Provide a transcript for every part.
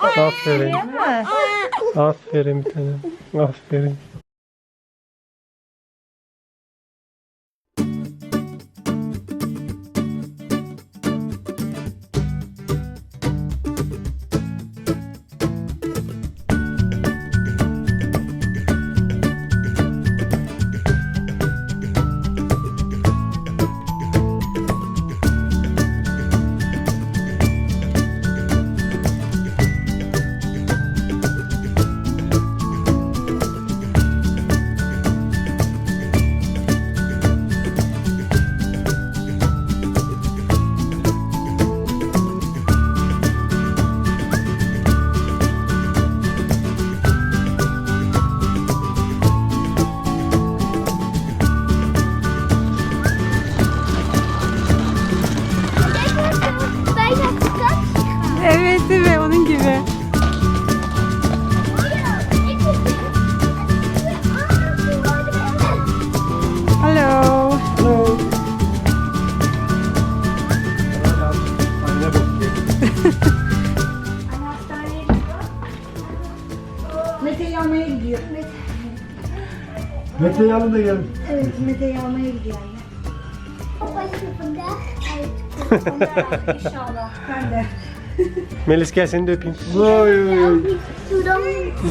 Aferin. Aferin bir tanem. Aferin. Da gel. Evet, Mete'yi almaya gidiyor. İnşallah. Ben de. Melis gel seni de öpeyim. Oy oy oy.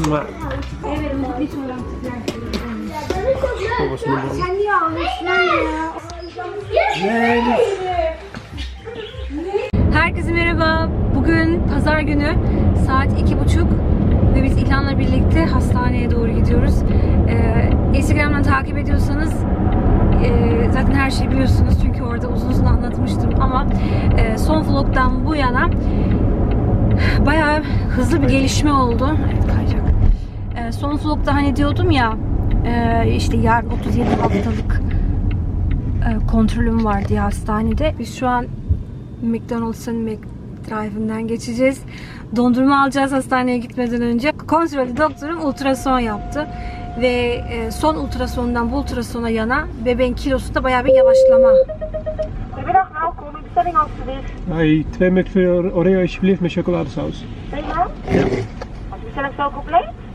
Mua. Evet, bir sonra. Babasını bulun. Sen niye almışsın ya? Herkese merhaba. Bugün pazar günü saat iki buçuk ve biz İlhan'la birlikte hastaneye doğru gidiyoruz. Ee, Instagram'dan takip ediyorsanız e, zaten her şeyi biliyorsunuz çünkü orada uzun uzun anlatmıştım ama e, son vlogdan bu yana bayağı hızlı bir gelişme oldu. Evet kayacak. E, son vlogda hani diyordum ya e, işte yarın 37 haftalık e, kontrolüm var diye hastanede. Biz şu an McDonald's'ın McDrive'ından geçeceğiz. Dondurma alacağız hastaneye gitmeden önce. Kontrolü doktorum ultrason yaptı. Ve e, son ultrasondan bu ultrasona yana bebeğin kilosunda bayağı bir yavaşlama. Ay, twee met voor Oreo alsjeblieft met chocoladesaus.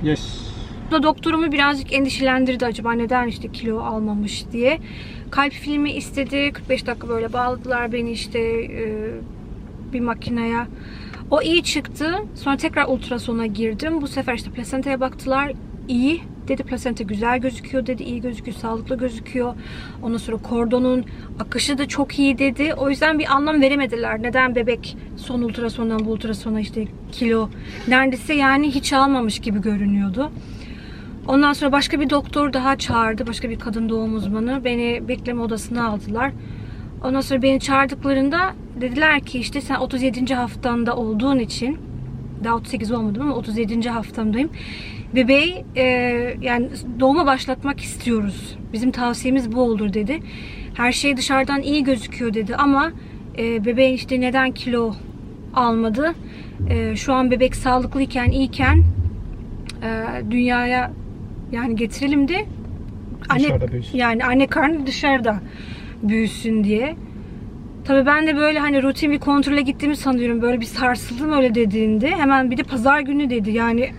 Yes. Da doktorumu birazcık endişelendirdi acaba neden işte kilo almamış diye. Kalp filmi istedi. 45 dakika böyle bağladılar beni işte e, bir makineye. O iyi çıktı. Sonra tekrar ultrasona girdim. Bu sefer işte plasentaya baktılar. İyi dedi. Plasenta güzel gözüküyor dedi. iyi gözüküyor, sağlıklı gözüküyor. Ondan sonra kordonun akışı da çok iyi dedi. O yüzden bir anlam veremediler. Neden bebek son ultrasondan bu ultrasona işte kilo neredeyse yani hiç almamış gibi görünüyordu. Ondan sonra başka bir doktor daha çağırdı. Başka bir kadın doğum uzmanı. Beni bekleme odasına aldılar. Ondan sonra beni çağırdıklarında dediler ki işte sen 37. haftanda olduğun için daha 38 olmadım ama 37. haftamdayım. Bebeği e, yani doğuma başlatmak istiyoruz. Bizim tavsiyemiz bu olur dedi. Her şey dışarıdan iyi gözüküyor dedi ama e, bebeğin işte neden kilo almadı? E, şu an bebek sağlıklıyken, iyiyken e, dünyaya yani getirelim de anne yani anne karnı dışarıda büyüsün diye. Tabii ben de böyle hani rutin bir kontrole gittiğimi sanıyorum. Böyle bir sarsıldım öyle dediğinde. Hemen bir de pazar günü dedi. Yani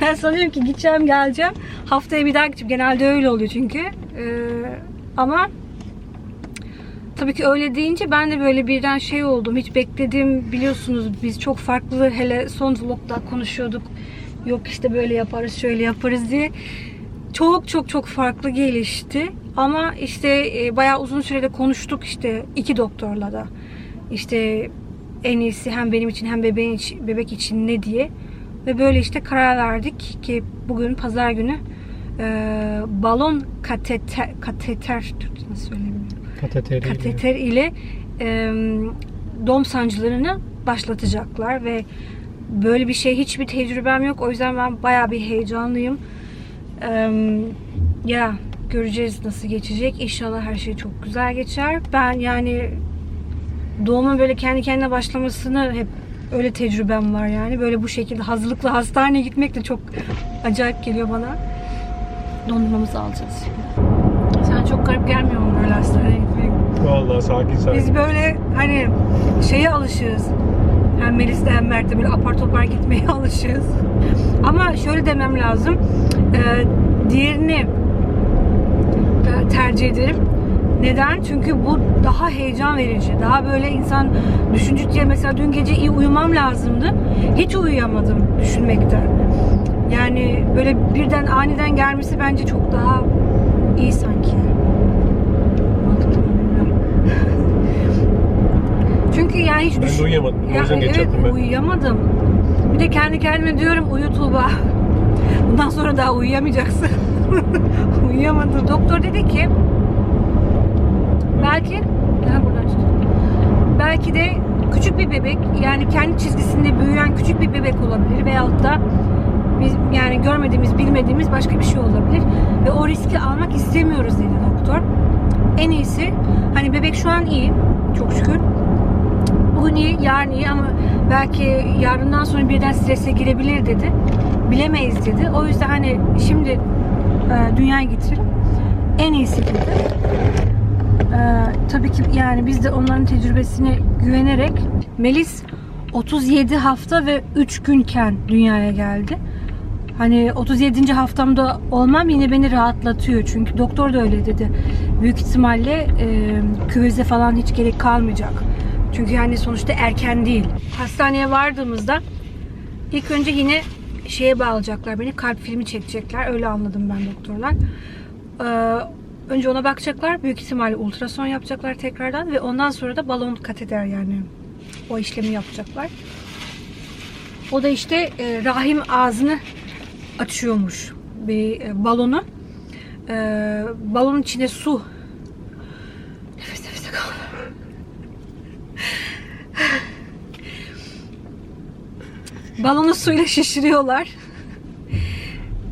ben, sanıyorum ki gideceğim geleceğim. Haftaya bir daha gideceğim. Genelde öyle oluyor çünkü. Ee, ama tabii ki öyle deyince ben de böyle birden şey oldum. Hiç beklediğim biliyorsunuz biz çok farklı hele son vlogda konuşuyorduk. Yok işte böyle yaparız şöyle yaparız diye. Çok çok çok farklı gelişti. Ama işte e, bayağı uzun sürede konuştuk işte iki doktorla da. İşte en iyisi hem benim için hem bebeğin için, bebek için ne diye. Ve böyle işte karar verdik ki bugün pazar günü e, balon kateter, kateter nasıl söyleyebilirim? Kateteriyle. kateter ile e, doğum sancılarını başlatacaklar ve böyle bir şey hiçbir tecrübem yok. O yüzden ben bayağı bir heyecanlıyım. E, ya göreceğiz nasıl geçecek. İnşallah her şey çok güzel geçer. Ben yani doğumun böyle kendi kendine başlamasını hep öyle tecrübem var yani. Böyle bu şekilde hazırlıklı hastaneye gitmek de çok acayip geliyor bana. Dondurmamızı alacağız şimdi. Sen çok garip gelmiyor mu böyle hastaneye gitmek? Vallahi sakin sakin. Biz böyle hani şeye alışığız. Hem Melis'te hem Mert'te böyle apar topar gitmeye alışığız. Ama şöyle demem lazım. Ee, diğerini e, tercih ederim. Neden? Çünkü bu daha heyecan verici. Daha böyle insan düşünce diye mesela dün gece iyi uyumam lazımdı. Hiç uyuyamadım düşünmekten. Yani böyle birden aniden gelmesi bence çok daha iyi sanki. Mantıklı mı bilmiyorum. Çünkü yani hiç Ben de düşün... uyuyamadım. O yüzden geç evet yattım ben. uyuyamadım. Bir de kendi kendime diyorum uyu Tuğba. Bundan sonra daha uyuyamayacaksın. Uyuyamadım. Doktor dedi ki belki belki de küçük bir bebek yani kendi çizgisinde büyüyen küçük bir bebek olabilir veyahut da biz yani görmediğimiz bilmediğimiz başka bir şey olabilir ve o riski almak istemiyoruz dedi doktor. En iyisi hani bebek şu an iyi çok şükür bugün iyi, yarın iyi ama belki yarından sonra birden strese girebilir dedi. Bilemeyiz dedi. O yüzden hani şimdi e, dünyaya getirelim. En iyisi dedi. E, tabii ki yani biz de onların tecrübesine güvenerek Melis 37 hafta ve 3 günken dünyaya geldi. Hani 37. haftamda olmam yine beni rahatlatıyor. Çünkü doktor da öyle dedi. Büyük ihtimalle e, küveze falan hiç gerek kalmayacak. Çünkü yani sonuçta erken değil. Hastaneye vardığımızda ilk önce yine şeye bağlayacaklar beni. Kalp filmi çekecekler. Öyle anladım ben doktorlar. Ee, önce ona bakacaklar. Büyük ihtimalle ultrason yapacaklar tekrardan ve ondan sonra da balon kateter yani o işlemi yapacaklar. O da işte e, rahim ağzını açıyormuş bir e, balonu. E, balonun içine su nefes nefese kal. Balonu suyla şişiriyorlar.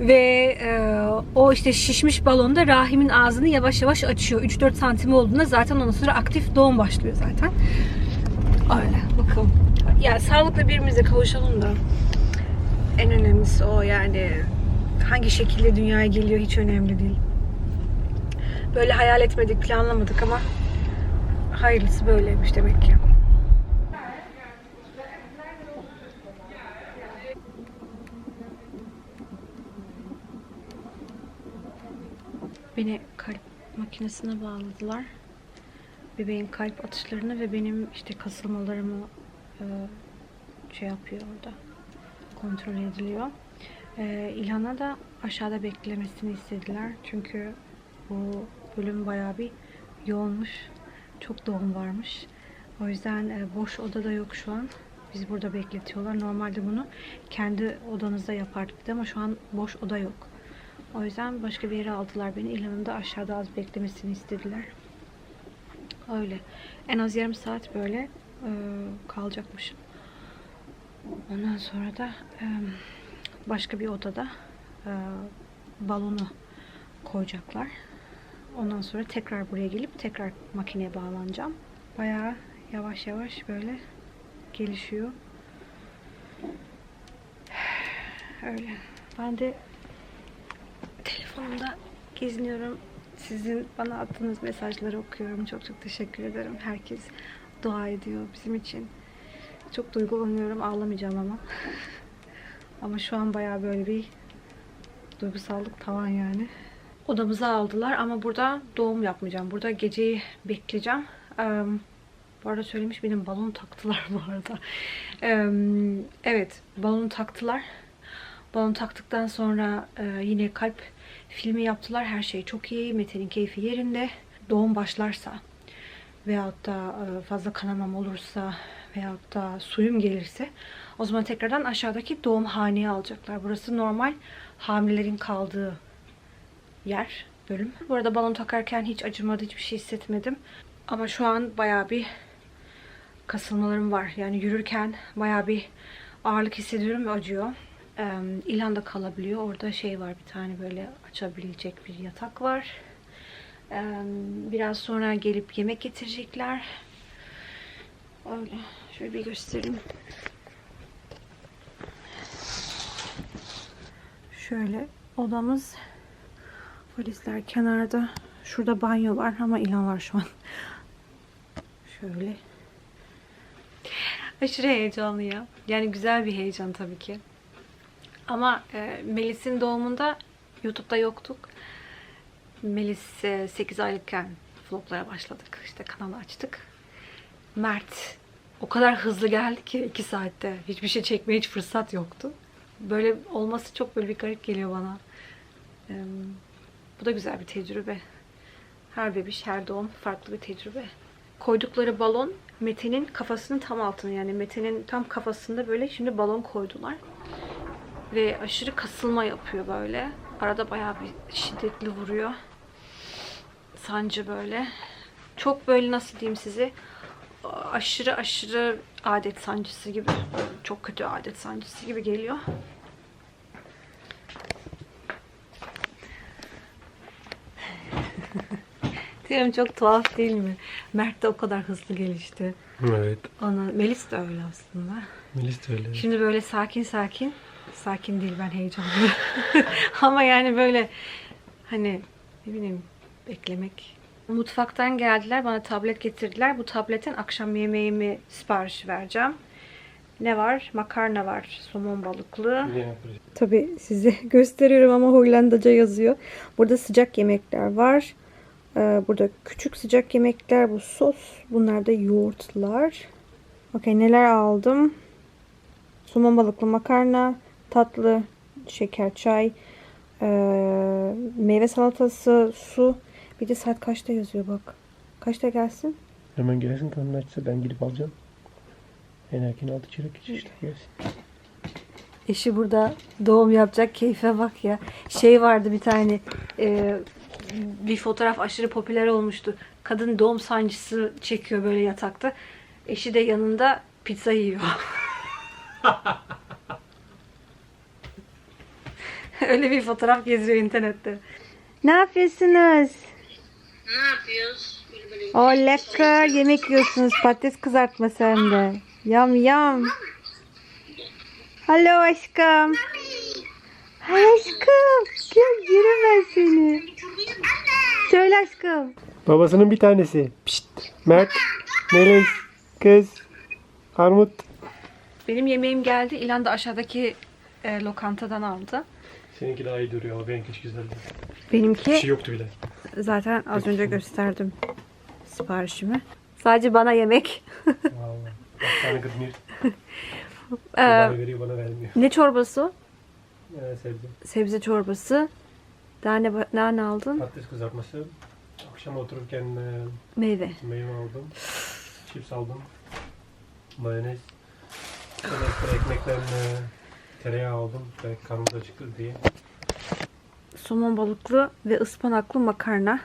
Ve e, o işte şişmiş balonda rahimin ağzını yavaş yavaş açıyor. 3-4 santim olduğunda zaten ondan sonra aktif doğum başlıyor zaten. Öyle bakalım. Ya sağlıklı birbirimize kavuşalım da. En önemlisi o yani hangi şekilde dünyaya geliyor hiç önemli değil. Böyle hayal etmedik, planlamadık ama hayırlısı böyleymiş demek ki. Beni kalp makinesine bağladılar. Bebeğin kalp atışlarını ve benim işte kasılmalarımı e, şey yapıyor orada. Kontrol ediliyor. E, İlhan'a da aşağıda beklemesini istediler. Çünkü bu bölüm bayağı bir yoğunmuş. Çok doğum varmış. O yüzden e, boş oda da yok şu an. Bizi burada bekletiyorlar. Normalde bunu kendi odanızda yapardık ama şu an boş oda yok. O yüzden başka bir yere aldılar beni. İlhan'ın da aşağıda az beklemesini istediler. Öyle. En az yarım saat böyle e, kalacakmışım. Ondan sonra da e, başka bir odada e, balonu koyacaklar. Ondan sonra tekrar buraya gelip tekrar makineye bağlanacağım. Bayağı yavaş yavaş böyle gelişiyor. Öyle. Ben de telefonumda geziniyorum. Sizin bana attığınız mesajları okuyorum. Çok çok teşekkür ederim. Herkes dua ediyor bizim için. Çok duygulanıyorum. Ağlamayacağım ama. ama şu an bayağı böyle bir duygusallık tavan yani. Odamıza aldılar ama burada doğum yapmayacağım. Burada geceyi bekleyeceğim. Eee, bu arada söylemiş benim balon taktılar bu arada. Eee, evet balonu taktılar. Balon taktıktan sonra e, yine kalp filmi yaptılar. Her şey çok iyi. Mete'nin keyfi yerinde. Doğum başlarsa veyahut da e, fazla kanamam olursa veyahut da suyum gelirse o zaman tekrardan aşağıdaki doğum haneye alacaklar. Burası normal hamilelerin kaldığı yer, bölüm. Bu arada balon takarken hiç acımadı, hiçbir şey hissetmedim. Ama şu an bayağı bir kasılmalarım var. Yani yürürken bayağı bir ağırlık hissediyorum ve acıyor. Ee, İlhan da kalabiliyor. Orada şey var bir tane böyle açabilecek bir yatak var. Biraz sonra gelip yemek getirecekler. Öyle. Şöyle bir göstereyim. Şöyle odamız valizler kenarda. Şurada banyo var ama İlhan var şu an. Şöyle. Aşırı heyecanlı ya. Yani güzel bir heyecan tabii ki. Ama e, Melis'in doğumunda YouTube'da yoktuk. Melis e, 8 aylıkken vloglara başladık. İşte kanalı açtık. Mert o kadar hızlı geldi ki 2 saatte. Hiçbir şey çekmeye hiç fırsat yoktu. Böyle olması çok böyle bir garip geliyor bana. E, bu da güzel bir tecrübe. Her bebiş, her doğum farklı bir tecrübe. Koydukları balon Mete'nin kafasının tam altına yani Mete'nin tam kafasında böyle şimdi balon koydular. Ve aşırı kasılma yapıyor böyle. Arada bayağı bir şiddetli vuruyor. Sancı böyle. Çok böyle nasıl diyeyim size aşırı aşırı adet sancısı gibi. Çok kötü adet sancısı gibi geliyor. Diyorum çok tuhaf değil mi? Mert de o kadar hızlı gelişti. Evet. Ona, Melis de öyle aslında. Melis de öyle. Şimdi böyle sakin sakin, sakin değil ben heyecanlıyım. Ama yani böyle hani ne bileyim beklemek. Mutfaktan geldiler bana tablet getirdiler. Bu tabletten akşam yemeğimi sipariş vereceğim. Ne var? Makarna var. Somon balıklı. Tabi size gösteriyorum ama Hollandaca yazıyor. Burada sıcak yemekler var. Ee, Burada küçük sıcak yemekler. Bu sos. Bunlar da yoğurtlar. Okey neler aldım? Somon balıklı makarna, tatlı, şeker, çay, ee, meyve salatası, su. Bir de saat kaçta yazıyor bak. Kaçta gelsin? Hemen gelsin karnını açsa ben gidip alacağım. En erken altı çeyrek geç işte gelsin. Eşi burada doğum yapacak keyfe bak ya. Şey vardı bir tane e, bir fotoğraf aşırı popüler olmuştu. Kadın doğum sancısı çekiyor böyle yatakta. Eşi de yanında pizza yiyor. Öyle bir fotoğraf geziyor internette. Ne yapıyorsunuz? Ne yapıyoruz? O lekker yemek yiyorsunuz. Patates kızartması hem de. Yam yam. Alo aşkım. Hay aşkım. Gel yerim ben seni. Söyle aşkım. Babasının bir tanesi. Pişt. Mert. Melis. Kız. Armut. Benim yemeğim geldi. İlan da aşağıdaki e, lokantadan aldı. Seninki daha iyi duruyor ama benimki hiç güzel değil. Benimki Bir şey yoktu bile. zaten az önce gösterdim siparişimi. Sadece bana yemek. Vallahi. Bak tane kırmıyor. Ee, Bana veriyor bana vermiyor. ne çorbası? Ee, sebze. Sebze çorbası. Daha ne, daha ne aldın? Patates kızartması. Akşam otururken e, Meyve. meyve aldım. Chips aldım. Mayonez. Sonra ekstra ekmekten e, tereyağı aldım. Belki karnımız acıktı diye. somon balıklı ve ıspanaklı makarna.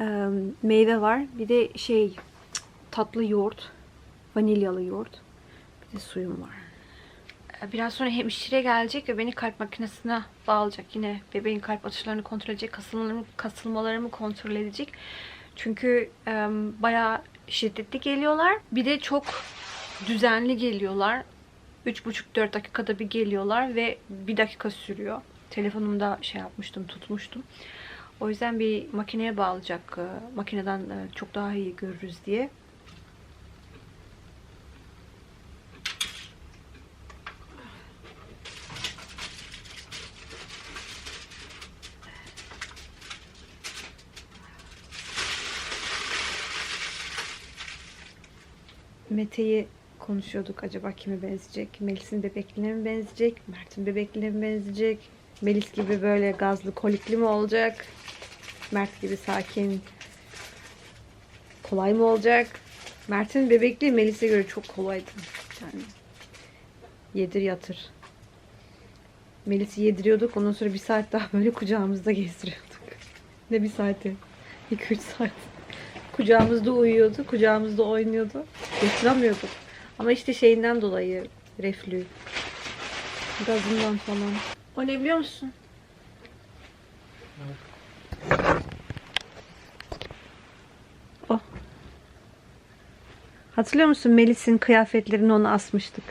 Ee, meyve var. Bir de şey tatlı yoğurt. Vanilyalı yoğurt. Bir de suyum var. Ee, Biraz sonra hemşire gelecek ve beni kalp makinesine bağlayacak. Yine bebeğin kalp atışlarını kontrol edecek. Kasılmalarımı, kasılmalarımı kontrol edecek. Çünkü e, bayağı şiddetli geliyorlar. Bir de çok düzenli geliyorlar. 3,5-4 dakikada bir geliyorlar ve bir dakika sürüyor. Telefonumda şey yapmıştım, tutmuştum. O yüzden bir makineye bağlayacak. e, Makineden e, çok daha iyi görürüz diye. Mete'yi konuşuyorduk. Acaba kime benzeyecek? Melis'in bebekliğine mi benzeyecek? Mert'in bebekliğine mi benzeyecek? Melis gibi böyle gazlı kolikli mi olacak? Mert gibi sakin, kolay mı olacak? Mert'in bebekliği Melis'e göre çok kolaydı. Yani yedir yatır. Melis'i yediriyorduk. Ondan sonra bir saat daha böyle kucağımızda gezdiriyorduk. Ne bir saati? 2-3 saat. Kucağımızda uyuyordu. Kucağımızda oynuyordu. Yatıramıyorduk. Ama işte şeyinden dolayı reflü. Gazından falan. O ne biliyor musun? O. Hatırlıyor musun Melis'in kıyafetlerini ona asmıştık.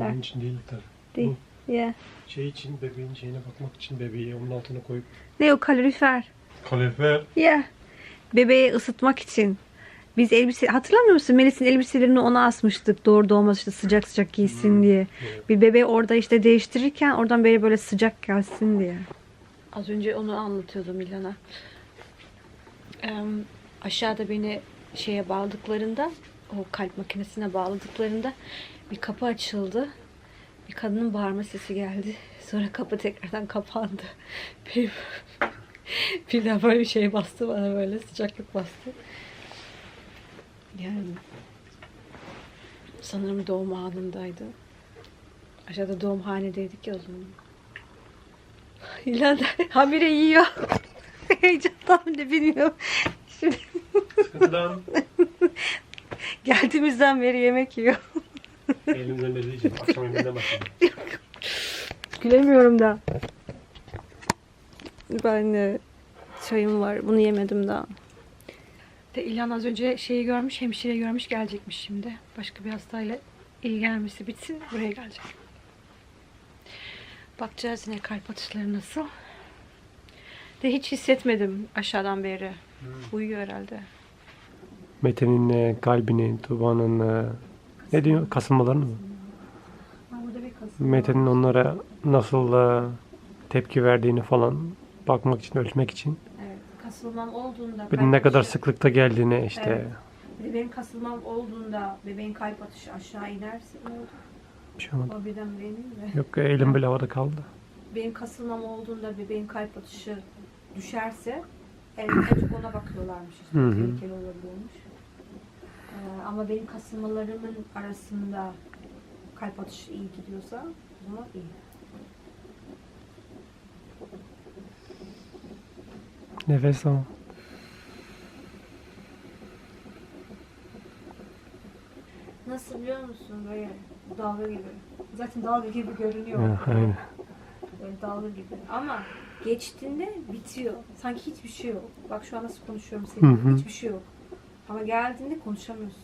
Onun için değil tabii. Değil. Ya. Şey için bebeğin şeyine bakmak için bebeği onun altına koyup Ne o kalorifer? kalorifer Ya. Bebeği ısıtmak için. Biz elbise hatırlamıyor musun? Melis'in elbiselerini ona asmıştık. Doğru doğmaz işte sıcak sıcak giysin diye. Bir bebeği orada işte değiştirirken oradan böyle böyle sıcak gelsin diye. Az önce onu anlatıyordum İlhan'a. Em, aşağıda beni şeye bağladıklarında o kalp makinesine bağladıklarında bir kapı açıldı. Bir kadının bağırma sesi geldi. Sonra kapı tekrardan kapandı. Benim birden böyle bir şey bastı bana böyle sıcaklık bastı. Yani sanırım doğum anındaydı. Aşağıda doğumhanedeydik ya o zaman. İlan habire yiyor. Heyecandan bile bilmiyorum. Şimdi geldiğimizden beri yemek yiyor. elimizden beri diyeceğim. Akşam elimden başladım. Gülemiyorum da. Ben de çayım var. Bunu yemedim daha. De İlhan az önce şeyi görmüş, hemşire görmüş gelecekmiş şimdi. Başka bir hastayla ilgilenmesi bitsin buraya gelecek. Bakacağız yine kalp atışları nasıl. De hiç hissetmedim aşağıdan beri. Uyuyor herhalde. Mete'nin e, kalbinin, Tuba'nın ne diyor? Kasılmalarını mı? Burada bir kasım. Mete'nin onlara nasıl e, tepki verdiğini falan bakmak için, ölçmek için. Kasılmam olduğunda Bir de ne kadar sıklıkta geldiğini işte. Evet. Bir de benim kasılmam olduğunda bebeğin kalp atışı aşağı inerse ne olur? Bir şey olmadı. O birden benim de. Yok elim bile havada kaldı. Benim kasılmam olduğunda bebeğin kalp atışı düşerse en, en çok ona bakıyorlarmış işte. Hı hı. Tehlikeli olabiliyormuş. Ee, ama benim kasılmalarımın arasında kalp atışı iyi gidiyorsa o zaman iyi. Nefes al. Nasıl biliyor musun böyle dalga gibi. Zaten dalga gibi görünüyor. Ha, aynen. Böyle dalga gibi. Ama geçtiğinde bitiyor. Sanki hiçbir şey yok. Bak şu an nasıl konuşuyorum seninle. hı. Hiçbir şey yok. Ama geldiğinde konuşamıyorsun.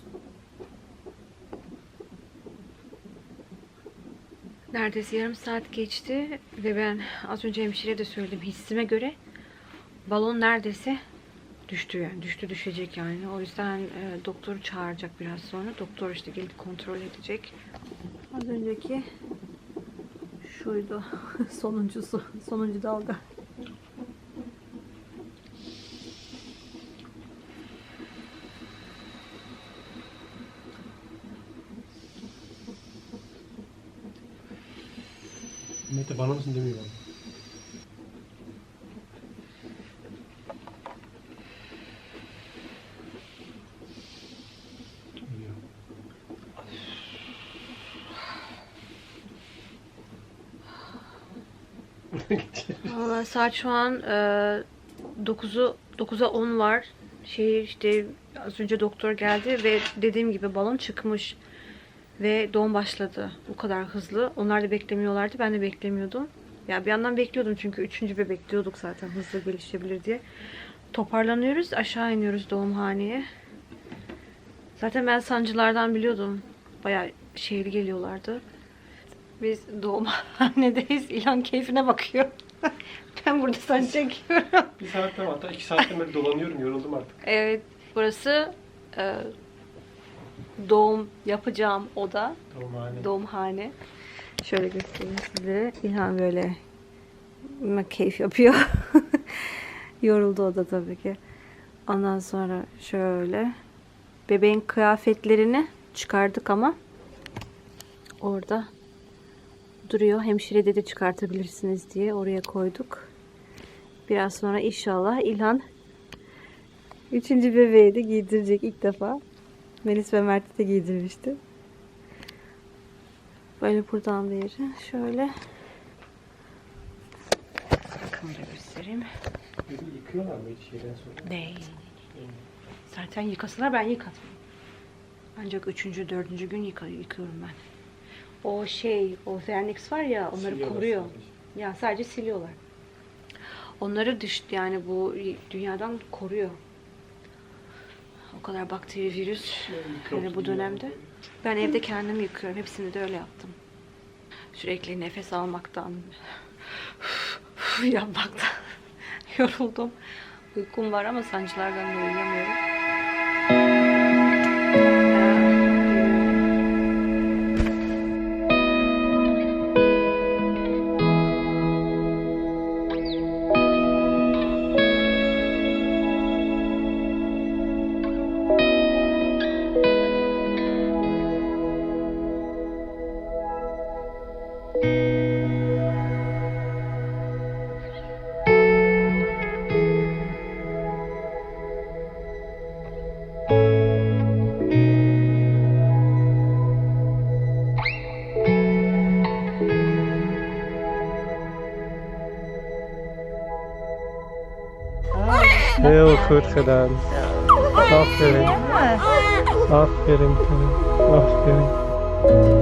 Neredeyse yarım saat geçti ve ben az önce hemşireye de söyledim hissime göre balon neredeyse düştü yani. Düştü düşecek yani. O yüzden e, doktoru çağıracak biraz sonra. Doktor işte gelip kontrol edecek. Az önceki şuydu. Sonuncusu. Sonuncu dalga. Mete bana mısın demiyor bana. Uyuyor. Saat şu an e, 9'u 9'a 10 var. Şey işte az önce doktor geldi ve dediğim gibi balon çıkmış. Ve doğum başladı. Bu kadar hızlı. Onlar da beklemiyorlardı. Ben de beklemiyordum. Ya bir yandan bekliyordum çünkü üçüncü bebek diyorduk zaten hızlı gelişebilir diye. Toparlanıyoruz. Aşağı iniyoruz doğumhaneye. Zaten ben sancılardan biliyordum. Bayağı şehir geliyorlardı. Biz doğumhanedeyiz. İlan keyfine bakıyor. ben burada sancı çekiyorum. Bir saatten hatta iki saatten beri dolanıyorum. Yoruldum artık. Evet, burası e, doğum yapacağım oda. Doğumhane. Doğumhane. Şöyle göstereyim size. İlhan böyle keyif yapıyor. Yoruldu o da tabii ki. Ondan sonra şöyle bebeğin kıyafetlerini çıkardık ama orada duruyor. Hemşire dedi çıkartabilirsiniz diye oraya koyduk. Biraz sonra inşallah İlhan üçüncü bebeği de giydirecek ilk defa. Melis ve Mert'i de giydirmişti. Böyle buradan beri şöyle. Kamerayı göstereyim. Yıkıyorlar mı hiç şeyden sonra? Değil. Zaten yıkasalar ben yıkatmam. Ancak üçüncü, dördüncü gün yıka, yıkıyorum ben. O şey, o Vernix var ya onları Siliyorlar koruyor. sadece. Ya sadece siliyorlar. Onları dış yani bu dünyadan koruyor. O kadar bakteri, virüs yani bu dönemde. Ben evde kendim yıkıyorum. Hepsini de öyle yaptım. Sürekli nefes almaktan, yapmaktan yoruldum. Uykum var ama sancılardan da uyuyamıyorum. Heel goed gedaan. Aferin. Aferin. Pim. Aferin.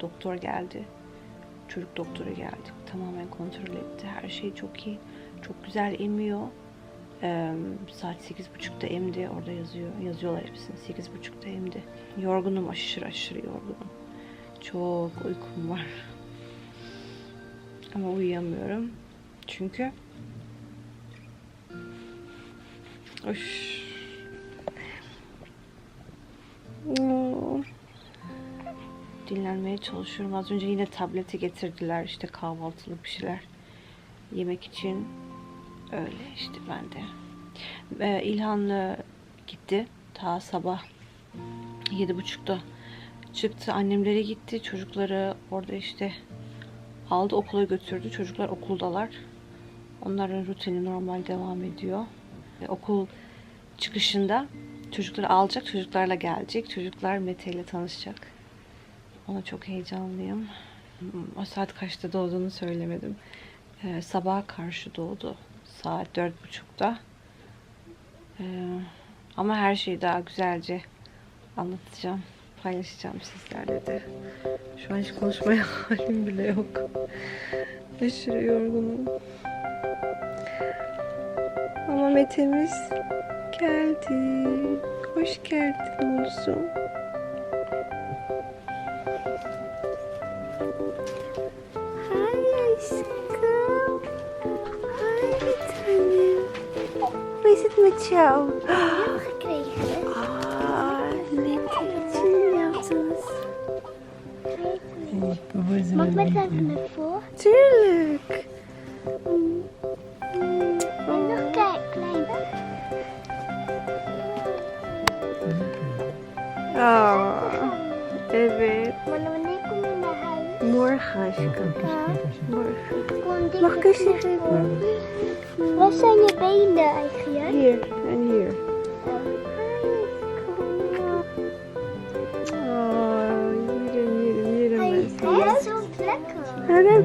Doktor geldi. Çocuk doktoru geldi. Tamamen kontrol etti. Her şey çok iyi. Çok güzel emiyor. Eee, saat sekiz buçukta emdi. Orada yazıyor. Yazıyorlar hepsini. Sekiz buçukta emdi. Yorgunum. Aşırı aşırı yorgunum. Çok uykum var. Ama uyuyamıyorum. Çünkü Oş. Oo. Dinlenmeye çalışıyorum. Az önce yine tableti getirdiler. işte kahvaltılık bir şeyler. Yemek için. Öyle işte ben de. Ee, İlhan e, gitti. Ta sabah yedi buçukta çıktı. Annemlere gitti. Çocukları orada işte aldı okula götürdü. Çocuklar okuldalar. Onların rutini normal devam ediyor. E, okul çıkışında çocukları alacak, çocuklarla gelecek. Çocuklar Mete ile tanışacak. Ona çok heyecanlıyım. O saat kaçta doğduğunu söylemedim. Ee, sabaha karşı doğdu. Saat dört buçukta. Ee, ama her şeyi daha güzelce anlatacağım. Paylaşacağım sizlerle de. Şu an hiç konuşmaya halim bile yok. Aşırı yorgunum. Ama Mete'miz geldi. Hoş geldin olsun. Aa, Mete için yaptınız. Mag ik met even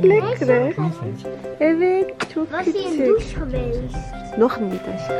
Ha, ruikt lekker hè? Evet çok Was hij in de küçük. douche geweest? Nog niet aşkım.